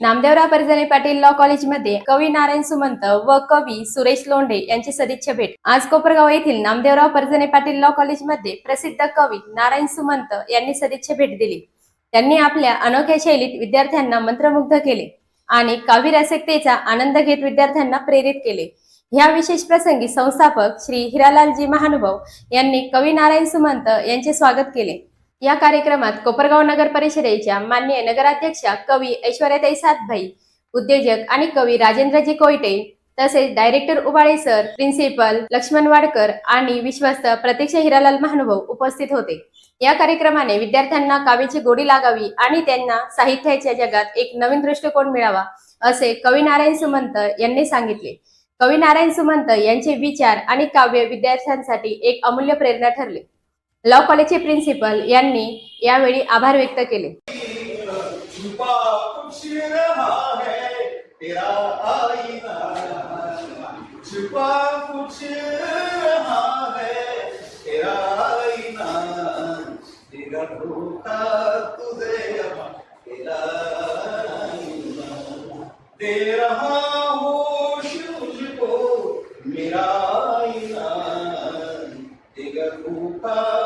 Namdevrao परजने Patil law कॉलेजमध्ये कवी नारायण सुमंत व कवी सुरेश लोंढे यांची सदिच्छा भेट. आज कोपरगाव येथील नामदेवराव परजने पाटील लॉ कॉलेजमध्ये प्रसिद्ध कवी नारायण सुमंत यांनी सदिच्छा भेट दिली. त्यांनी आपल्या अनोख्या शैलीत विद्यार्थ्यांना मंत्रमुग्ध केले आणि काव्य रसिकतेचा आनंद घेत विद्यार्थ्यांना प्रेरित केले. ह्या विशेष प्रसंगी संस्थापक श्री हिरालालजी महानुभाव यांनी कवी नारायण सुमंत यांचे स्वागत केले. या कार्यक्रमात कोपरगाव नगर परिषदेच्या मान्य नगराध्यक्षा कवी ऐश्वर्याताई सातभाई उद्योजक आणि कवी राजेंद्रजी कोयटे तसेच director Ubale sir principal Laxman Wadkar आणि विश्वस्त प्रत्यक्ष हिरालाल महानुभव उपस्थित होते. या कार्यक्रमाने विद्यार्थ्यांना काव्याची गोडी लागावी आणि त्यांना साहित्याच्या जगात एक नवीन दृष्टिकोन मिळावा असे कवी नारायण सुमंत यांनी सांगितले. कवी नारायण सुमंत यांचे विचार आणि काव्य विद्यार्थ्यांसाठी एक अमूल्य प्रेरणा ठरले. लॉ कॉलेजचे प्रिन्सिपल यांनी यावेळी आभार व्यक्त केले. छुपा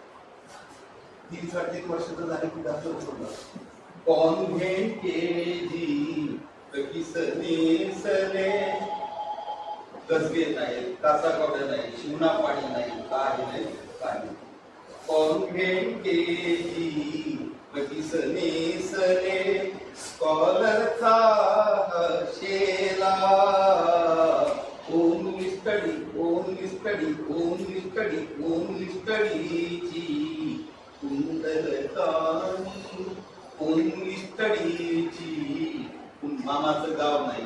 तीन साडेतीन वर्षाचं झाले की जास्त होतं कॉन्व्हेंट के जी? किसने गजबे नाही कासा कवड्या नाही शिवना पाणी नाही काही नाही काही कॉन्व्हेंट के जी? किसने सने स्कॉलरचा शेला। Only study only study only study only स्टडीची कुंडलतानी ओनली स्टडीची मामाचं गाव नाही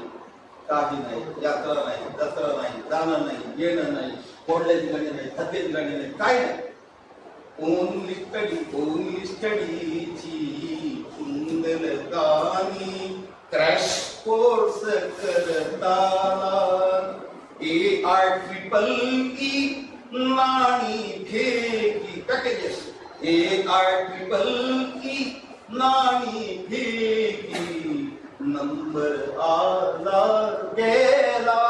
काही नाही यात्रा नाही जत्रा नाही जाणं नाही येणं नाही कोडल्याची ठिकाणी नाही थकेची ठिकाणी नाही काय नाही ओनली स्टडी ओनली स्टडीची कुंडलतानी क्रॅश कोर्स करताना ए आर ट्रिपल ई नाणी फेकी पॅकेजेस ए आर्टिकल की नाणी नंबर आला गेला।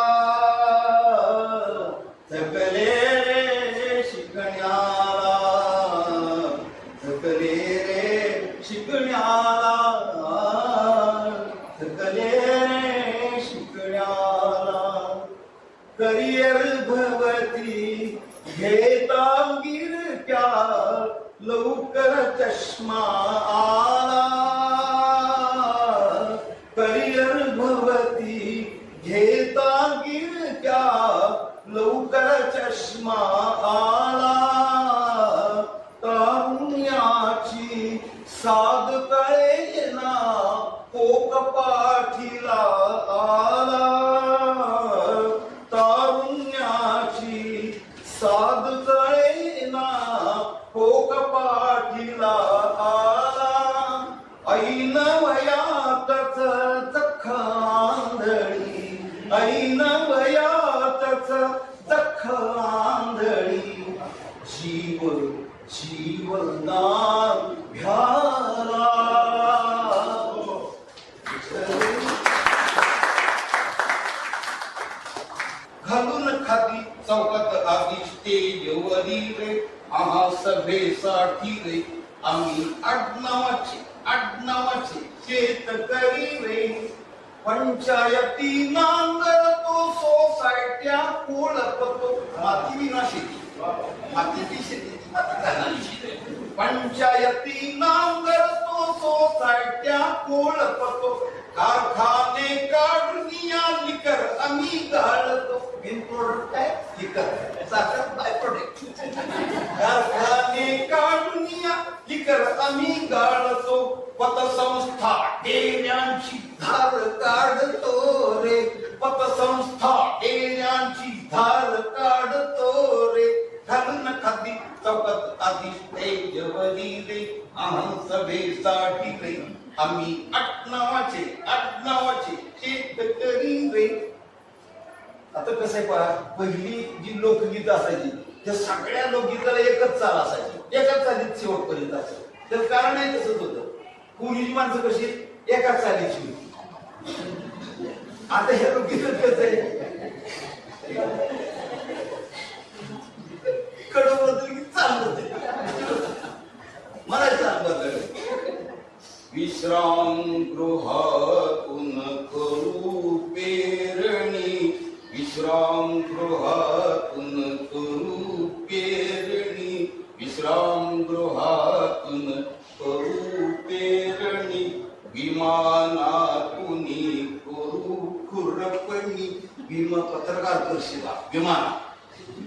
थकले रे शिकण्याला थकले रे शिकण्याला थकले रे शिकण्याला। करिअर भवती घे لو كان تشمع चौकात आदिष्टे येवरी रे आहा सभेसाठी रे आम्ही आडनावाचे आडनावाचे शेतकरी रे पंचायती नांगरतो, सोसायट्या ओळखतो माती विना शेती। मातीची शेती, माती पंचायती नांगरतो, सोसायट्या ओळखतो कारखाने, काढून या लिकर गाळतो। मेन प्रोडक्ट साखर बाय प्रोडक्ट कारखाने आम्ही गाळतो. पतसंस्था डेऱ्यांची धार काढतो रे. पतसंस्था धार काढतो रे. घालून खाती चौकात आधी तेजवली रे. आम्ही सभेसाठी रे. आम्ही आडनावाचे आडनावाचे शेतकरी रे. आता कसं आहे पहा पहिली जी लोकगीत असायची त्या सगळ्या लोकगीताला एकच चाल असायची. एकाच चालीत शेवटपर्यंत असायची. तर कारण आहे तसंच होतं. पूर्वीची माणसं कशी? एकाच चालीची होती. आता ह्या लोकगीतात कसं आहे? कडं बदल की मला चाल बदल विश्राम गृहातून विश्राम गृहातून करू पेरणी विश्राम गृहातून करू पेरणी विमानातून करू खुरपणी विमा पत्रकार परिषदा विमान.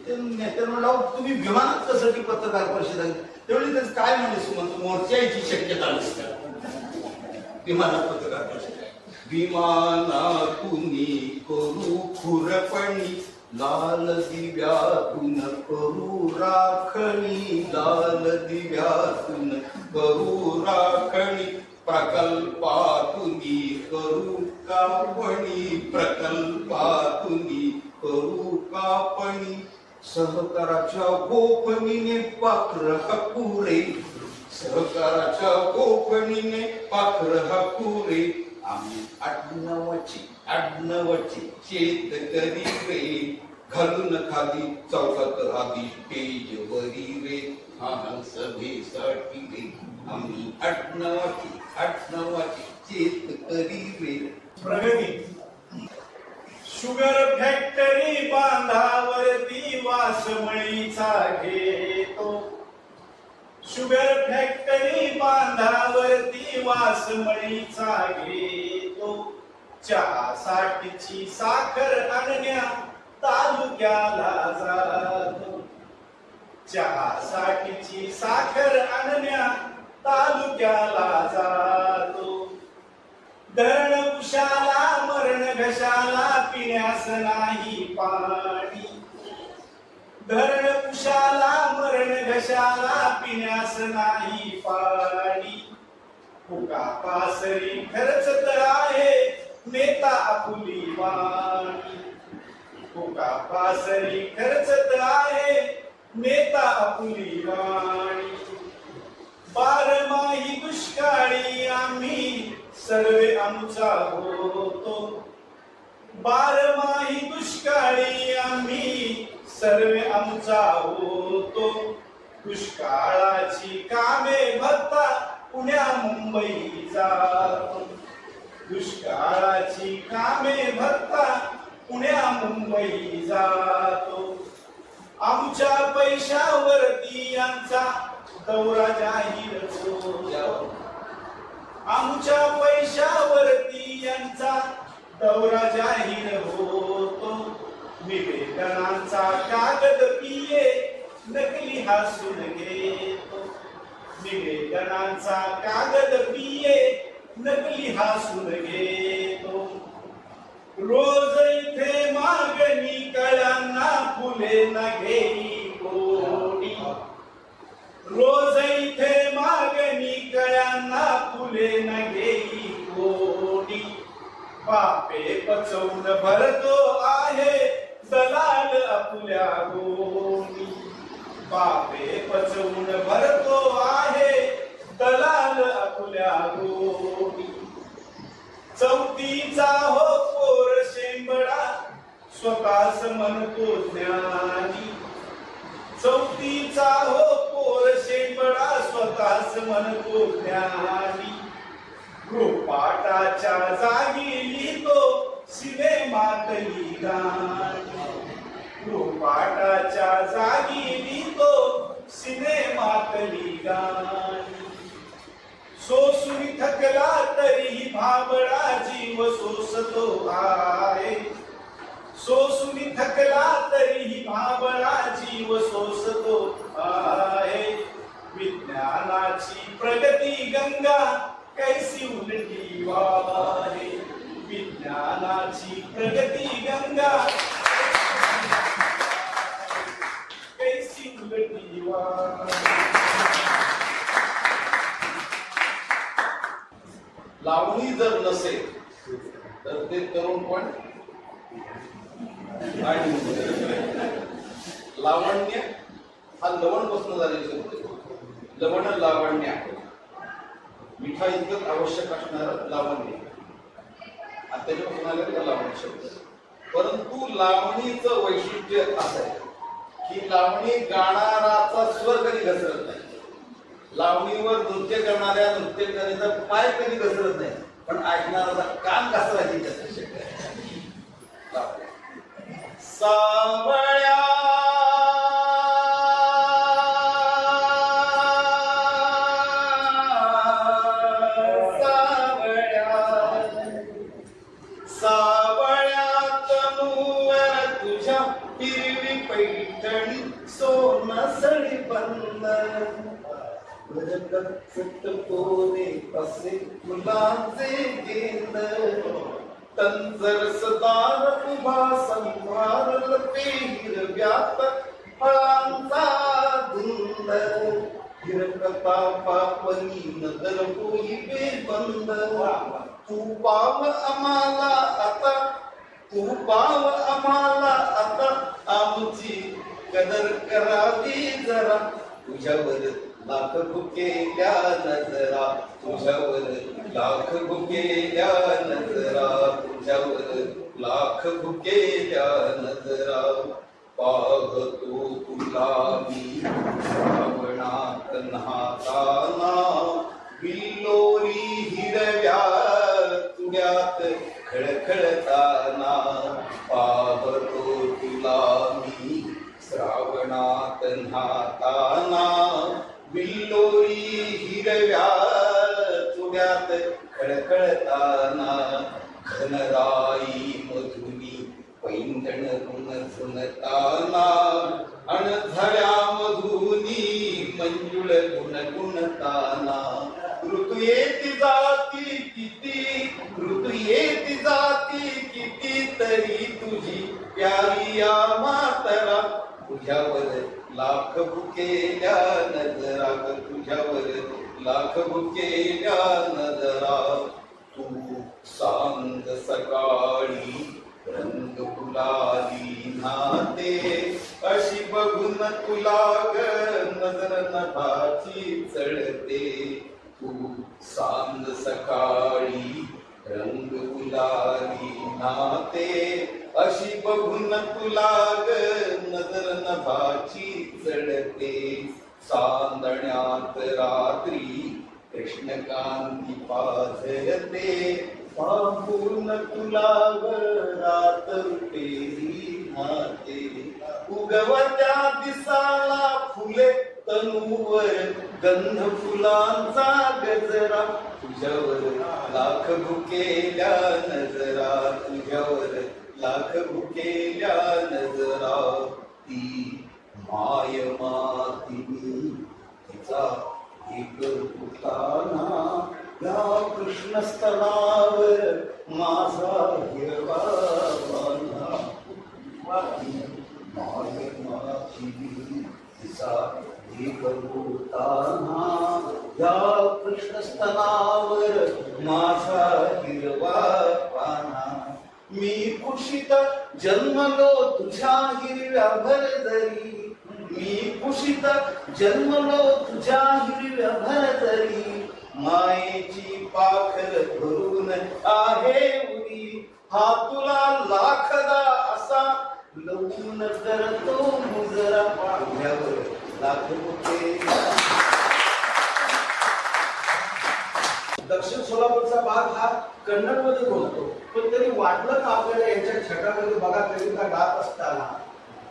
नेत्यांना तुम्ही विमानात कसं की पत्रकार परिषद तेवढी त्यावेळी त्याचं काय म्हणजे सुमंत मोर्चाची शक्यता नसते. विमानात पत्रकार परिषद. विमाना कुणी करू खुरपणी लाल दिव्यातून करू राखणी लाल दिव्यातून करू राखणी प्रकल्पातून करू कापणी प्रकल्पातून करू कापणी. सहकाराच्या गोपनीने पाखर हकुरे सहकाराच्या गोपनीने पाखर हकुरे आम्ही आडनावाची शेत करी रे घालून खाली चौकात आधी स्टेजवरी रे. हा सभेसाठी रे आम्ही आडनावाची शेत करी रे प्रगती. शुगर फॅक्टरी बांधावरती वासमळीचा घेतो. शुगर फॅक्टरी बांधावरती वासमळीचा घेतो. चहासाठीची साखर आणण्या तालुक्याला जातो. चहासाठीची साखर आणण्या तालुक्याला जातो. धरण कुशाला मरण घशाला पिण्यास नाही पाणी. धरण कुशाला मरण घशाला पिण्यास नाही पाणी. फुका पासरी तर आहे नेता आपुली वाणी. फुका पासरी खर्चत आहे नेता आपुली वाणी. बारमाही दुष्काळी आम्ही सर्वे आमचा होतो. बारमाही दुष्काळी आम्ही सर्वे आमचा होतो. दुष्काळाची कामे भत्ता पुण्या मुंबई दुष्काळाची कामे भत्ता पुण्या मुंबई जातो आमच्या पैशावरती यांचा दौरा जाहीर आमच्या पैशावरती यांचा दौरा जाहीर होतो. निवेदनांचा कागद पिये नकली हसून घेतो. निवेदनांचा कागद पिये नकली हसून घेतो. रोज इथे मागणी कळ्यांना फुले न घेई कोणी. रोज इथे मागणी कळांना फुले न घेई कोणी. बापे पचवून भरतो आहे दलाल आपल्या गोमी पापे पचवून भरतो आहे दलाल आपल्या गोमी चौथीचा हो पोर शेंबडा स्वतःच म्हणतो ज्ञानी चौथीचा हो पोर शेंबडा स्वतःच म्हणतो ज्ञानी रूपाटाच्या जागी लिहितो सिनेमातली मातली गृहपाठाच्या जागी लिहितो सिनेमातली गाणी सोसुरी थकला तरीही भाबळा जीव सोसतो आहे. सोसुरी थकला तरीही भाबळा जीव सोसतो आहे. विज्ञानाची प्रगती गंगा कैसी उलटी वाहे विज्ञानाची प्रगती गंगा. कैसी उलटी लावणी जर नसेल तर ते तरुण पण लावण्य हा लवण बसणं झालेली शब्द लवण लावण्य. मिठा इतकं आवश्यक असणार लावण्य. आणि त्याच्यापासून आलेलं का लावणी शब्द परंतु लावणीचं वैशिष्ट्य असं आहे की लावणी गाणाराचा स्वर कधी घसरत नाही. लावणीवर नृत्य करणाऱ्या नृत्यकारीचा पाय कधी घसरत नाही. पण ऐकणाराचा कान घसरायची जास्त शक्य आहे लावणी. पोरे असे फुलाचे गेंद तंजर सदार उभा संभारल पेर व्यात फळांचा धुंद हिरकता पापनी नगर होई बेबंद तू पाव आम्हाला आता, तू पाव आम्हाला आता। आमची कदर करावी जरा, तुझ्यावर लाख भुकेल्या नजरा तुझ्यावर लाख भुकेल्या नजरा तुझ्यावर लाख भुकेल्या नजरा. पाहतो तुला मी श्रावणात न्हाताना बिल्लोरी हिरव्या तुड्यात खळखळताना. पाहतो तुला मी श्रावणात न्हाताना बिल्लोरी हिरव्या तुड्यात खळखळताना घनराई मधुनी पैंदण गुण झुणताना अणझऱ्या मधुनी मंजुळ गुण गुणताना ऋतू येती जाती किती? ऋतू येती जाती किती तरी तुझी प्यारी या मातरा तुझ्यावर लाख बुकेल्या लाख भुकेल्या नजरा तू सांग सकाळी रंग फुलाली नाते. अशी बघून तुला ग नजर नभाची चढते. तू सांग सकाळी रंग फुलाली नाते. अशी बघून तुला ग नजर नभाची चढते. चांदण्यात रात्री कृष्णकांती पाझरते पाहून तुला रात रुपेरी नाते उगवत्या दिसाला फुले तनुवर गंध फुलांचा गजरा. तुझ्यावर लाख भुकेल्या नजरा तुझ्यावर लाख भुकेल्या माय माती तिचा एक पुताना या कृष्णस्थळावर माझा हिरवा माय माती तिचा एक पुताना या कृष्णस्थळावर माझा हिरवा पाना मी कुशीत जन्मलो तुझ्या हिरव्या भरदरी. मी कुशित जन्मलो तुझ्या हिरव्या भरतरी. मायेची पाखर भरून आहे उरी हा तुला लाखदा असा. लवून करतो मुजरा पाण्यावर लाख दक्षिण सोलापूरचा भाग हा कन्नडमध्ये बोलतो. पण तरी वाटलं का आपल्याला यांच्या छटामध्ये बघा कविता गात असताना?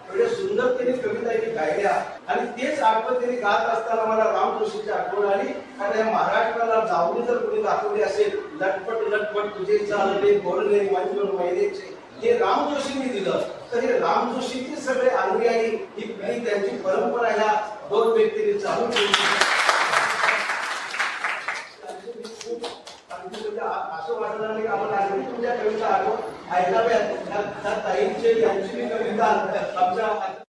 एवढ्या सुंदर त्यांनी कविता यांनी गायल्या आणि तेच आठवण त्यांनी गात असताना मला राम जोशीची आठवण आली. आणि या महाराष्ट्राला जाऊन जर कोणी दाखवली असेल लटपट लटपट तुझे चालले बोलले मंजूर महिनेचे हे राम जोशींनी दिलं. तर हे राम जोशींचे सगळे अनुयायी ही पिढी त्यांची परंपरा ह्या दोन व्यक्तीने चालू ठेवली. असं वाटलं की आम्हाला तुमच्या कविता आठवण ऐकाव्यात त्या- त्या ताईंचे यांची मी कविता आमच्या